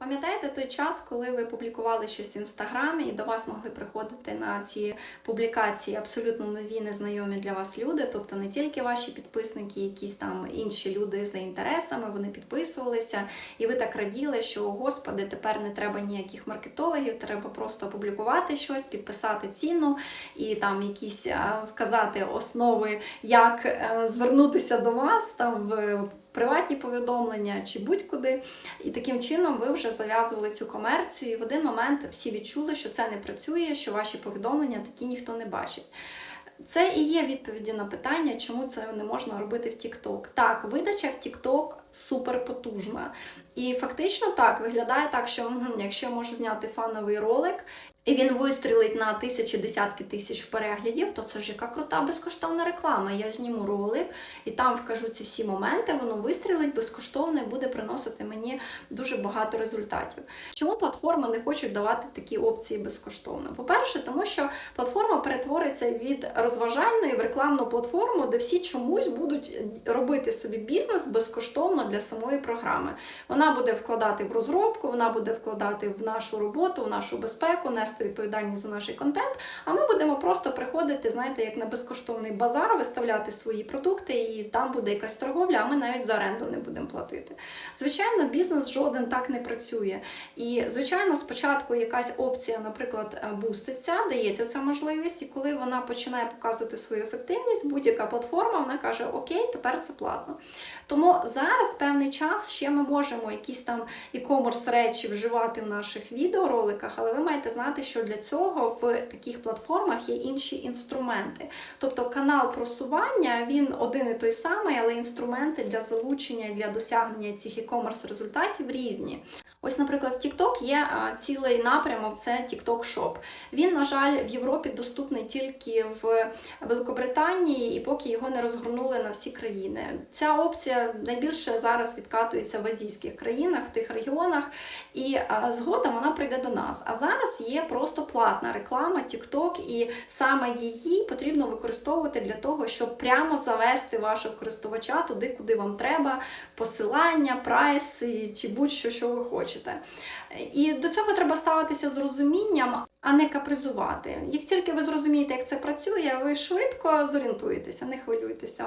Пам'ятаєте той час, коли ви публікували щось в інстаграмі, і до вас могли приходити на ці публікації абсолютно нові, незнайомі для вас люди, тобто не тільки ваші підписники, якісь там інші люди за інтересами, вони підписувалися, і ви так раділи, що господи, тепер не треба ніяких маркетологів, треба просто опублікувати щось, підписати ціну і там якісь вказати основи, як е, звернутися до вас там в приватні повідомлення чи будь-куди. І таким чином ви вже зав'язували цю комерцію, і в один момент всі відчули, що це не працює, що ваші повідомлення такі ніхто не бачить. Це і є відповіді на питання, чому це не можна робити в TikTok. Так, видача в TikTok суперпотужна. І фактично так виглядає так, що якщо я можу зняти фановий ролик, і він вистрілить на тисячі, десятки тисяч переглядів, то це ж яка крута безкоштовна реклама. Я зніму ролик і там вкажу ці всі моменти, воно вистрілить безкоштовно і буде приносити мені дуже багато результатів. Чому платформи не хочуть давати такі опції безкоштовно? По-перше, тому що платформа перетвориться від розважальної в рекламну платформу, де всі чомусь будуть робити собі бізнес безкоштовно для самої програми. Вона буде вкладати в розробку, вона буде вкладати в нашу роботу, в нашу безпеку, нести відповідальність за наш контент. А ми будемо просто приходити, знаєте, як на безкоштовний базар, виставляти свої продукти, і там буде якась торговля, а ми навіть за оренду не будемо платити. Звичайно, бізнес жоден так не працює. І, звичайно, спочатку якась опція, наприклад, е, буститься, дається ця можливість, і коли вона починає показувати свою ефективність, будь-яка платформа, вона каже: Окей, тепер це платно. Тому зараз певний час ще ми можемо якісь там e-commerce речі вживати в наших відеороликах, але ви маєте знати, що для цього в таких платформах є інші інструменти. Тобто канал просування він один і той самий, але інструменти для залучення для досягнення цих e-commerce результатів різні. Ось, наприклад, в TikTok є цілий напрямок, це TikTok Shop. Він, на жаль, в Європі доступний тільки в Великобританії, і поки його не розгорнули на всі країни. Ця опція найбільше зараз відкатується в азійських країнах, в тих регіонах, і згодом вона прийде до нас. А зараз є просто платна реклама TikTok, і саме її потрібно використовувати для того, щоб прямо завести вашого користувача туди, куди вам треба, посилання, прайс чи будь-що, що ви хочете. І до цього треба ставитися з розумінням, а не капризувати. Як тільки ви зрозумієте, як це працює, ви швидко зорієнтуєтеся, не хвилюйтеся.